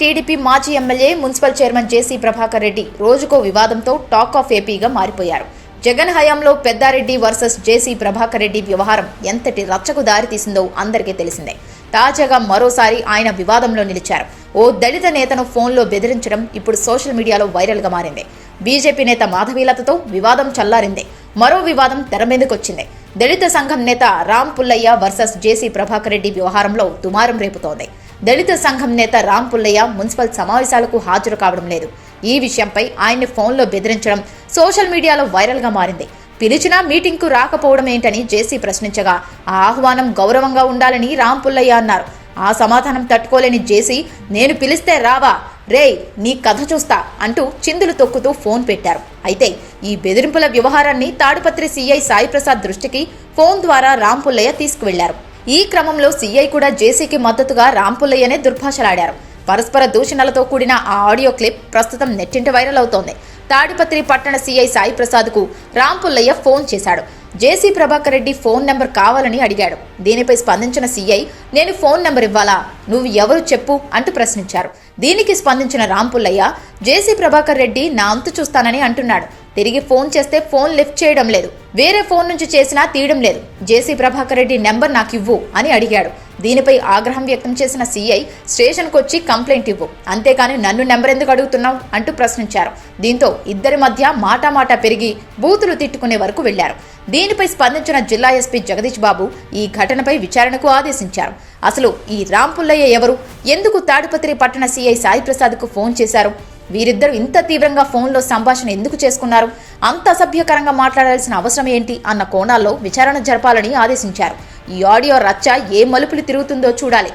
TDP మాజీ MLA municipal chairman JC Prabhakar Reddy రోజుకో వివాదంతో టాక్ ఆఫ్ ఏపీగా మారిపోయారు. జగన్ హయాంలో పెద్దారెడ్డి వర్సెస్ జేసీ ప్రభాకర్ రెడ్డి వ్యవహారం ఎంతటి రచ్చకు దారితీసిందో అందరికీ తెలిసిందే. తాజాగా మరోసారి ఆయన వివాదంలో నిలిచారు. ఓ దళిత నేతను ఫోన్లో బెదిరించడం ఇప్పుడు సోషల్ మీడియాలో వైరల్గా మారింది. బీజేపీ నేత మాధవీలతతో వివాదం చల్లారింది. మరో వివాదం తెరమీదకొచ్చింది దళిత సంఘం నేత రామ్ పుల్లయ్య వర్సెస్ జేసీ ప్రభాకర్ రెడ్డి వ్యవహారంలో దుమారం రేపుతోంది. దళిత సంఘం నేత రామ్ పుల్లయ్య మున్సిపల్ సమావేశాలకు హాజరు కావడం లేదు. ఈ విషయంపై ఆయన్ని ఫోన్లో బెదిరించడం సోషల్ మీడియాలో వైరల్గా మారింది. పిలిచినా మీటింగ్కు రాకపోవడం ఏంటని జేసీ ప్రశ్నించగా ఆ ఆహ్వానం గౌరవంగా ఉండాలని రామ్ పుల్లయ్య అన్నారు. ఆ సమాధానం తట్టుకోలేని జేసీ నేను పిలిస్తే రావా? రే నీ కథ చూస్తా అంటూ చిందులు తొక్కుతూ ఫోన్ పెట్టారు. అయితే ఈ బెదిరింపుల వ్యవహారాన్ని తాడుపత్రి సీఐ సాయిప్రసాద్ దృష్టికి ఫోన్ ద్వారా రామ్ పుల్లయ్య తీసుకువెళ్ళారు. ఈ క్రమంలో సీఐ కూడా జేసీకి మద్దతుగా రాంపుల్లయ్యనే దుర్భాషలాడారు. పరస్పర దూషణలతో కూడిన ఆ ఆడియో క్లిప్ ప్రస్తుతం నెట్టింట వైరల్ అవుతోంది. తాడిపత్రి పట్టణ సీఐ సాయి ప్రసాద్కు రామ్ పుల్లయ్య ఫోన్ చేశాడు. JC Prabhakar Reddy phone number కావాలని అడిగాడు. దీనిపై స్పందించిన సీఐ నేను ఫోన్ నెంబర్ ఇవ్వాలా? నువ్వు ఎవరు చెప్పు? అంటూ ప్రశ్నించారు. దీనికి స్పందించిన రాంపుల్లయ్య జేసీ ప్రభాకర్ రెడ్డి నా అంతు చూస్తానని అంటున్నాడు. తిరిగి ఫోన్ చేస్తే ఫోన్ లిఫ్ట్ చేయడం లేదు. వేరే ఫోన్ నుంచి చేసినా తీయడం లేదు. జేసీ ప్రభాకర్ రెడ్డి నెంబర్ నాకు ఇవ్వు అని అడిగాడు. దీనిపై ఆగ్రహం వ్యక్తం చేసిన సీఐ స్టేషన్కు వచ్చి కంప్లైంట్ ఇవ్వు. అంతేకాని నన్ను నెంబర్ ఎందుకు అడుగుతున్నావు? అంటూ ప్రశ్నించారు. దీంతో ఇద్దరి మధ్య మాటామాట పెరిగి బూతులు తిట్టుకునే వరకు వెళ్ళారు. దీనిపై స్పందించిన జిల్లా ఎస్పీ జగదీష్ బాబు ఈ ఘటనపై విచారణకు ఆదేశించారు. అసలు ఈ రాంపుల్లయ్య ఎవరు? ఎందుకు తాడిపత్రి పట్టణ సీఐ సాయిప్రసాద్కు ఫోన్ చేశారు? వీరిద్దరూ ఇంత తీవ్రంగా ఫోన్లో సంభాషణ ఎందుకు చేసుకున్నారు? అంత అసభ్యకరంగా మాట్లాడాల్సిన అవసరం ఏంటి? అన్న కోణాల్లో విచారణ జరపాలని ఆదేశించారు. ఈ ఆడియో రచ్చ ఏ మలుపులు తిరుగుతుందో చూడాలి.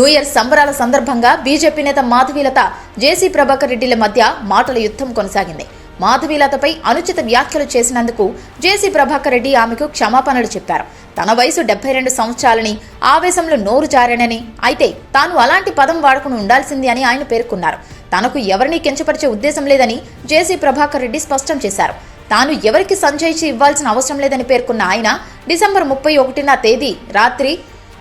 న్యూ ఇయర్ సంబరాల సందర్భంగా బీజేపీ నేత మాధవీలత జేసీ ప్రభాకర్ రెడ్డిల మధ్య మాటల యుద్ధం కొనసాగింది. మాధవీలతపై అనుచిత వ్యాఖ్యలు చేసినందుకు జేసీ ప్రభాకర్ రెడ్డి ఆమెకు క్షమాపణలు చెప్పారు. తన వయసు డెబ్బై రెండు సంవత్సరాలని ఆవేశంలో నోరు జారానని అయితే తాను అలాంటి పదం వాడుకుని ఉండాల్సింది అని ఆయన పేర్కొన్నారు. తనకు ఎవరిని కించపరిచే ఉద్దేశం లేదని జేసీ ప్రభాకర్ రెడ్డి స్పష్టం చేశారు. తాను ఎవరికి సంజయించి ఇవ్వాల్సిన అవసరం లేదని పేర్కొన్న ఆయన డిసెంబర్ ముప్పై ఒకటిన తేదీ రాత్రి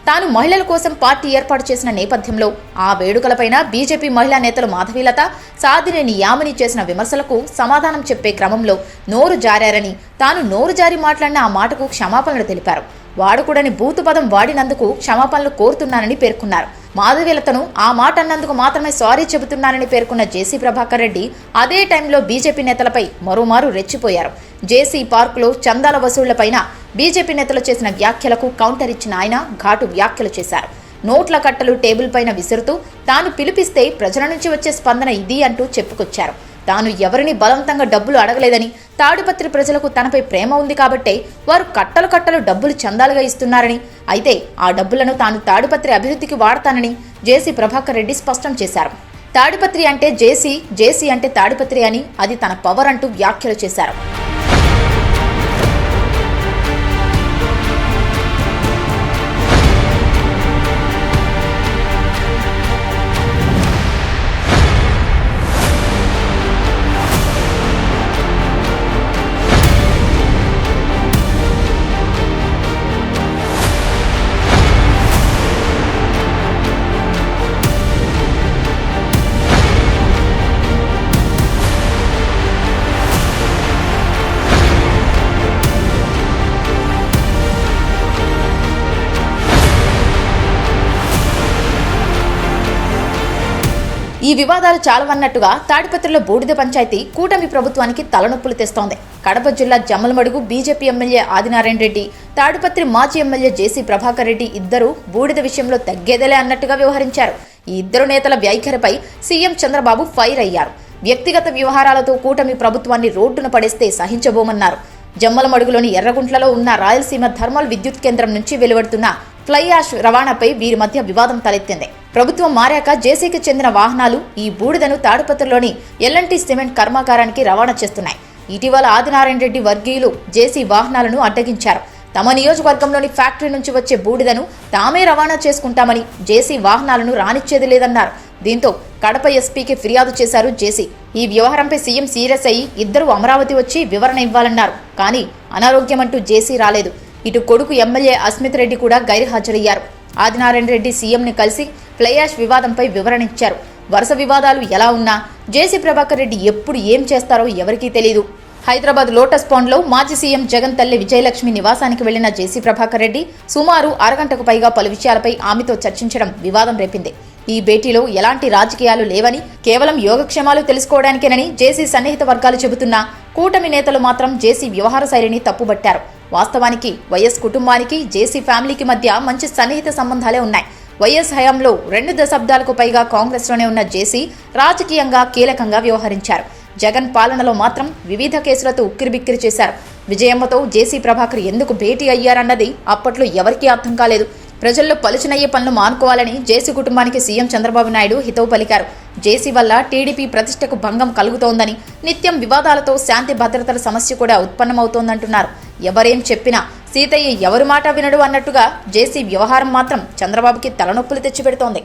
తాను మహిళల కోసం పార్టీ ఏర్పాటు చేసిన నేపథ్యంలో ఆ వేడుకలపైన బీజేపీ మహిళా నేతలు మాధవీలత సాధినేని యామిని చేసిన విమర్శలకు సమాధానం చెప్పే క్రమంలో నోరు జారారని తాను నోరు జారి మాట్లాడిన ఆ మాటకు క్షమాపణలు తెలిపారు. వాడుకూడని బూతు పదం వాడినందుకు క్షమాపణలు కోరుతున్నానని పేర్కొన్నారు. మాధవీలతను ఆ మాట అన్నందుకు మాత్రమే సారీ చెబుతున్నానని పేర్కొన్న జేసీ ప్రభాకర్ రెడ్డి అదే టైంలో బీజేపీ నేతలపై మరోమారు రెచ్చిపోయారు. జేసీ పార్కులో చందాల వసూళ్ళపైన బీజేపీ నేతలు చేసిన వ్యాఖ్యలకు కౌంటర్ ఇచ్చిన ఆయన ఘాటు వ్యాఖ్యలు చేశారు. నోట్ల కట్టలు టేబుల్ పైన విసురుతూ తాను పిలిపిస్తే ప్రజల నుంచి వచ్చే స్పందన ఇది అంటూ చెప్పుకొచ్చారు. తాను ఎవరిని బలవంతంగా డబ్బులు అడగలేదని తాడిపత్రి ప్రజలకు తనపై ప్రేమ ఉంది కాబట్టే వారు కట్టలు కట్టలు డబ్బులు చందాలుగా ఇస్తున్నారని అయితే ఆ డబ్బులను తాను తాడిపత్రి అభివృద్ధికి వాడతానని జేసీ ప్రభాకర్ రెడ్డి స్పష్టం చేశారు. తాడిపత్రి అంటే జేసీ జేసీ అంటే తాడిపత్రి అని అది తన పవర్ అంటూ వ్యాఖ్యలు చేశారు. ఈ వివాదాలు చాలవన్నట్టుగా తాడిపత్రిలో బూడిద పంచాయతీ కూటమి ప్రభుత్వానికి తలనొప్పులు తెస్తోంది. కడప జిల్లా జమ్మలమడుగు బీజేపీ ఎమ్మెల్యే ఆదినారాయణ రెడ్డి తాడిపత్రి మాజీ ఎమ్మెల్యే జేసీ ప్రభాకర్ రెడ్డి ఇద్దరూ బూడిద విషయంలో తగ్గేదేలే అన్నట్టుగా వ్యవహరించారు. ఈ ఇద్దరు నేతల వ్యాఖ్యలపై సీఎం చంద్రబాబు ఫైర్ అయ్యారు. వ్యక్తిగత వ్యవహారాలతో కూటమి ప్రభుత్వాన్ని రోడ్డున పడేస్తే సహించబోమన్నారు. జమ్మలమడుగులోని ఎర్రగుంట్లలో ఉన్న రాయలసీమ థర్మల్ విద్యుత్ కేంద్రం నుంచి వెలువడుతున్న ఫ్లై యాష్ రవాణాపై వీరి మధ్య వివాదం తలెత్తింది. ప్రభుత్వం మారాక జేసీకి చెందిన వాహనాలు ఈ బూడిదను తాడుపత్రలోని ఎల్ఎన్టీ సిమెంట్ కర్మాగారానికి రవాణా చేస్తున్నాయి. ఇటీవల ఆదినారాయణ రెడ్డి వర్గీయులు జేసీ వాహనాలను అడ్డగించారు. తమ నియోజకవర్గంలోని ఫ్యాక్టరీ నుంచి వచ్చే బూడిదను తామే రవాణా చేసుకుంటామని జేసీ వాహనాలను రానిచ్చేది లేదన్నారు. దీంతో కడప ఎస్పీకి ఫిర్యాదు చేశారు జేసీ. ఈ వ్యవహారంపై సీఎం సీరియస్ అయ్యి ఇద్దరు అమరావతి వచ్చి వివరణ ఇవ్వాలన్నారు. కానీ అనారోగ్యమంటూ జేసీ రాలేదు. ఇటు కొడుకు ఎమ్మెల్యే అస్మిత్ రెడ్డి కూడా గైర్హాజరయ్యారు. ఆదినారాయణ రెడ్డి సీఎంని కలిసి ఫ్లైయాష్ వివాదంపై వివరణ ఇచ్చారు వరుస వివాదాలు ఎలా ఉన్నా జేసీ ప్రభాకర్ రెడ్డి ఎప్పుడు ఏం చేస్తారో ఎవరికీ తెలియదు హైదరాబాద్ లోటస్ పాండ్లో మాజీ సీఎం జగన్ తల్లి విజయలక్ష్మి నివాసానికి వెళ్ళిన జేసీ ప్రభాకర్ రెడ్డి సుమారు అరగంటకు పైగా పలు విషయాలపై ఆమెతో చర్చించడం వివాదం రేపింది. ఈ భేటీలో ఎలాంటి రాజకీయాలు లేవని కేవలం యోగక్షేమాలు తెలుసుకోవడానికేనని జేసీ సన్నిహిత వర్గాలు చెబుతున్నా కూటమి నేతలు మాత్రం జేసీ వ్యవహార శైలిని తప్పుబట్టారు. వాస్తవానికి వైఎస్ కుటుంబానికి జేసీ ఫ్యామిలీకి మధ్య మంచి సన్నిహిత సంబంధాలే ఉన్నాయి. వైఎస్ హయాంలో రెండు దశాబ్దాలకు పైగా కాంగ్రెస్లోనే ఉన్న జేసీ రాజకీయంగా కీలకంగా వ్యవహరించారు. జగన్ పాలనలో మాత్రం వివిధ కేసులతో ఉక్కిరిబిక్కిరి చేశారు. విజయమ్మతో జేసీ ప్రభాకర్ ఎందుకు భేటీ అయ్యారన్నది అప్పట్లో ఎవరికీ అర్థం కాలేదు. ప్రజల్లో పలుచునయ్యే పనులు మానుకోవాలని జేసీ కుటుంబానికి సీఎం చంద్రబాబు నాయుడు హితవు పలికారు. జేసీ వల్ల టీడీపీ ప్రతిష్టకు భంగం కలుగుతోందని నిత్యం వివాదాలతో శాంతి భద్రతల సమస్య కూడా ఉత్పన్నమవుతోందంటున్నారు. ఎవరేం చెప్పినా సీతయ్య ఎవరి మాట వినడు అన్నట్టుగా జేసీ వ్యవహారం మాత్రం చంద్రబాబుకి తలనొప్పులు తెచ్చిపెడుతోంది.